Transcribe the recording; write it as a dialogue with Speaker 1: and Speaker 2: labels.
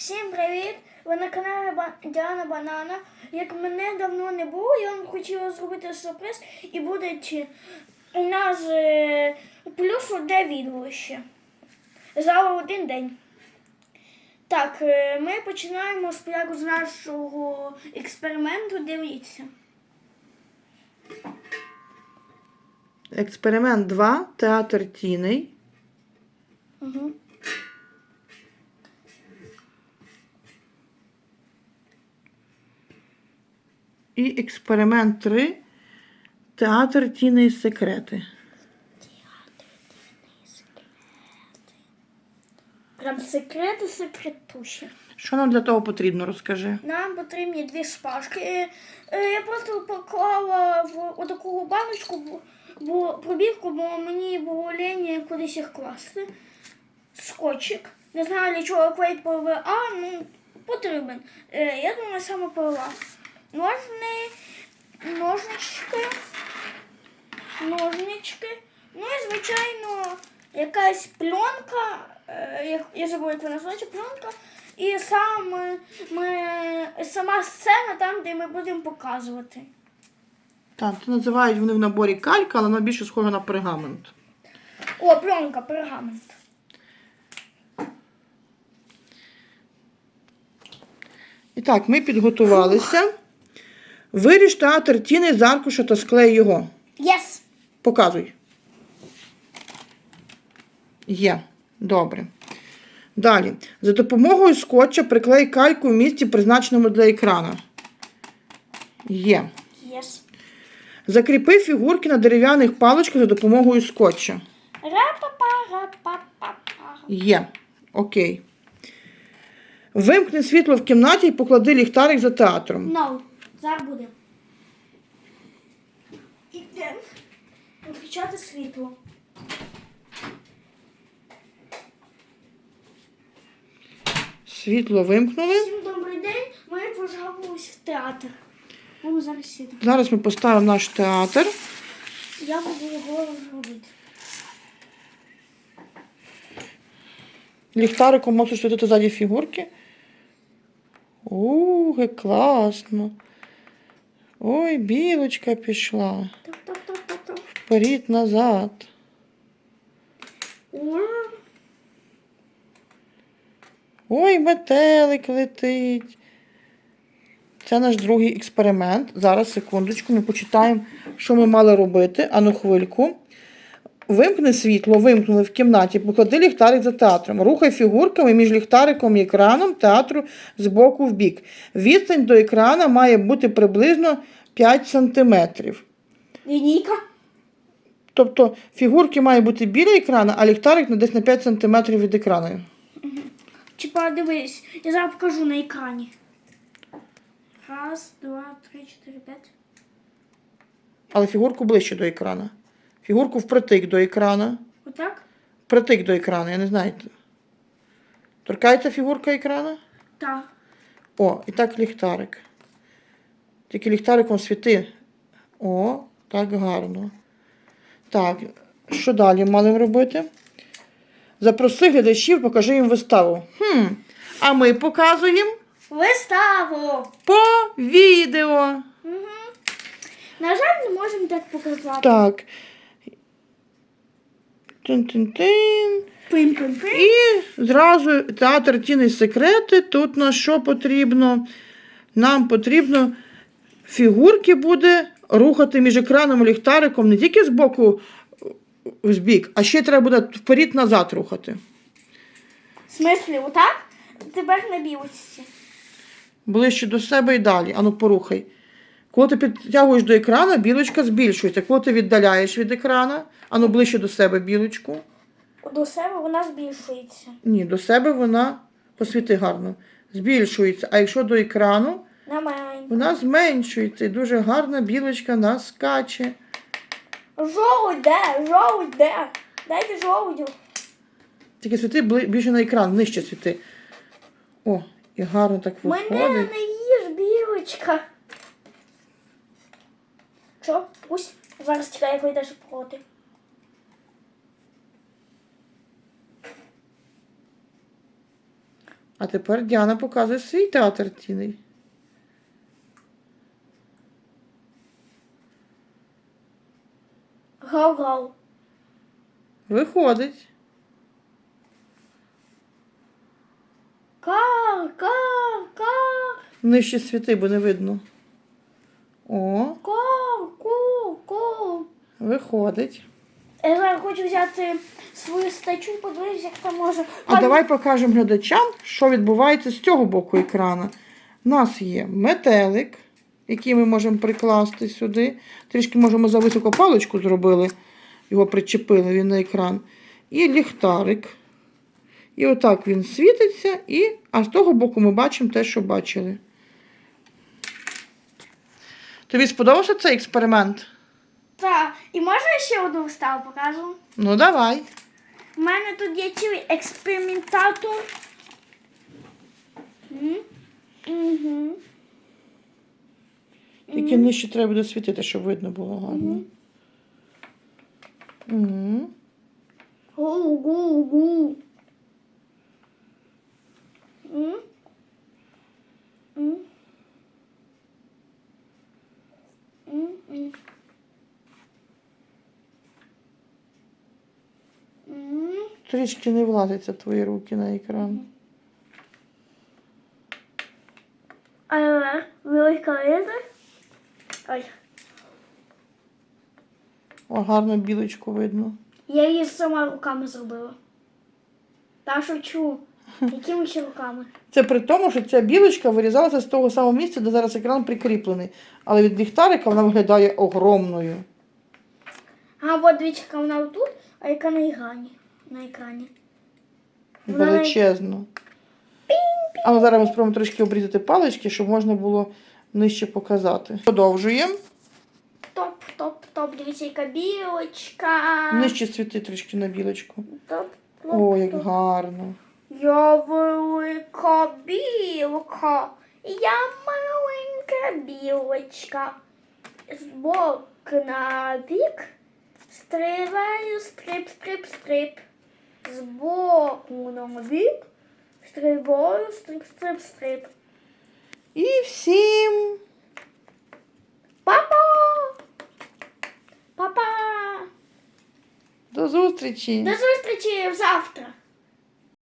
Speaker 1: Всім привіт! Ви на каналі Діана Банана. Як мене давно не було, я вам хотіла зробити сюрприз і буде чи- у нас е, плюс одне відео ще. За один день. Так, е, ми починаємо спочатку з нашого експерименту. Дивіться.
Speaker 2: Експеримент 2. Театр тіней.
Speaker 1: Угу.
Speaker 2: І експеримент 3. Театр тіней і секрети.
Speaker 1: Прям секрети секретуші.
Speaker 2: Що нам для того потрібно, розкажи.
Speaker 1: Нам потрібні дві шпажки. Е, Я просто поклала в таку баночку, бо- бо пробірку, бо мені було лінь кудись їх класти. Скотчик. Не знаю для чого клей ПВА, ну потрібен. Е, Я думаю, саме ПВА. Ножни, ножнички, ножнички. Ну і звичайно якась пленка. е, Я, забула, як вона називається, пленка. І сам ми, сама сцена там, де ми будемо показувати.
Speaker 2: Так, це називають вони в наборі калька, але вона більше схожа на пергамент.
Speaker 1: О, пленка, пергамент.
Speaker 2: І так, ми підготувалися. Виріж театр тіней з аркуша та склей його.
Speaker 1: Єс!
Speaker 2: Показуй. Є. Добре. Далі. За допомогою скотча приклей кальку в місці, призначеному для екрана. Є.
Speaker 1: Єс.
Speaker 2: Закріпи фігурки на дерев'яних паличках за допомогою скотча. Є. Окей. Вимкни світло в кімнаті і поклади ліхтарик за театром.
Speaker 1: No. Зараз буде. Ідемо. Виключати світло.
Speaker 2: Світло вимкнули.
Speaker 1: Всім добрий день. Ми пожалувались в театр. Ми зараз сидимо.
Speaker 2: Зараз ми поставимо наш театр.
Speaker 1: Я буду його робити.
Speaker 2: Ліхтариком можеш світити ззаді фігурки. Ух, як класно. Ой, білочка пішла. Вперед, назад. Ой, метелик летить. Це наш другий експеримент. Зараз, секундочку, ми почитаємо, що ми мали робити. Ану, хвильку. Вимкни світло, вимкнули в кімнаті, поклади ліхтарик за театром. Рухай фігурками між ліхтариком і екраном театру з боку в бік. Відстань до екрана має бути приблизно 5 сантиметрів.
Speaker 1: Лінійка.
Speaker 2: Тобто фігурки мають бути біля екрана, а ліхтарик на десь на 5 сантиметрів від екрану.
Speaker 1: Типа, дивись, я зараз покажу на екрані. Раз, два, три, чотири, п'ять.
Speaker 2: Але фігурку ближче до екрана. Фігурку впритик до екрана.
Speaker 1: Отак?
Speaker 2: Притик до екрану, я не знаю. Торкається фігурка екрана?
Speaker 1: Так.
Speaker 2: О, і так ліхтарик. Тільки ліхтариком світи. О, так гарно. Так, що далі маємо робити? Запроси глядачів, покажи їм виставу. Хм. А ми показуємо
Speaker 1: Виставу!
Speaker 2: по відео.
Speaker 1: Угу. На жаль, не можемо так показати.
Speaker 2: Так. Тин-тин-тин. І зразу театр тіни секрети. Тут на що потрібно? Нам потрібно фігурки буде рухати між екраном і ліхтариком не тільки з боку в бік, а ще треба буде вперед-назад рухати.
Speaker 1: В смислі, отак? Тепер на білості.
Speaker 2: Ближче до себе і далі. Ану, порухай. Коли ти підтягуєш до екрана, білочка збільшується. Коли ти віддаляєш від екрана, ану ближче до себе білочку.
Speaker 1: До себе вона збільшується.
Speaker 2: Ні, до себе вона посвіти гарно. Збільшується. А якщо до екрану,
Speaker 1: На
Speaker 2: вона зменшується і дуже гарна білочка нас скаче.
Speaker 1: Жовудь де? Жовудь де? Дайте жовудю.
Speaker 2: Тільки світи бли- більше на екран, нижче світи. О, і гарно так
Speaker 1: Мене
Speaker 2: виходить.
Speaker 1: не їж, білочка. Що? Пусть. Зараз чекай, як вийдеш проти.
Speaker 2: А тепер Діана показує свій театр тіней.
Speaker 1: Гав-гав.
Speaker 2: Виходить.
Speaker 1: Кар, кар, кар,
Speaker 2: Нижче світи, бо не видно. О,
Speaker 1: кар.
Speaker 2: Виходить.
Speaker 1: Я зараз хочу взяти свою статтю, подивитися, як там може.
Speaker 2: А давай покажемо глядачам, що відбувається з цього боку екрана. У нас є метелик, який ми можемо прикласти сюди. Трішки, може, ми за високу паличку зробили, його причепили він на екран. І ліхтарик. І отак він світиться, і... а з того боку ми бачимо те, що бачили. Тобі сподобався цей експеримент?
Speaker 1: Так, і можна ще одну виставу покажу?
Speaker 2: Ну, давай.
Speaker 1: У мене тут є цілий експериментатор. Угу.
Speaker 2: Тільки нижче треба буде світити, щоб видно було гарно. Угу. Трішки не влазяться твої руки на екран.
Speaker 1: Але велика. Ой,
Speaker 2: О, гарно білочку видно.
Speaker 1: я її сама руками зробила. Та шучу. Якими ще руками?
Speaker 2: Це при тому, що ця білочка вирізалася з того самого місця, де зараз екран прикріплений. Але від ліхтарика вона виглядає огромною.
Speaker 1: А от дивіться, вона тут, а яка на екрані. На екрані. Вона
Speaker 2: Величезно. А ну зараз ми спробуємо трошки обрізати палички, щоб можна було нижче показати. Продовжуємо.
Speaker 1: Топ, топ, топ. Дивіться, яка білочка.
Speaker 2: Нижче світи трішки на білочку.
Speaker 1: Топ, топ,
Speaker 2: О, як
Speaker 1: топ.
Speaker 2: гарно.
Speaker 1: Я велика білка. Я маленька білочка. З боку на бік. Стрибаю, стрип, стрип, стрип. З боку на бік. Стрибаю, стрип, стрип, стрип.
Speaker 2: І всім
Speaker 1: Папа! Папа!
Speaker 2: до зустрічі!
Speaker 1: До зустрічі завтра!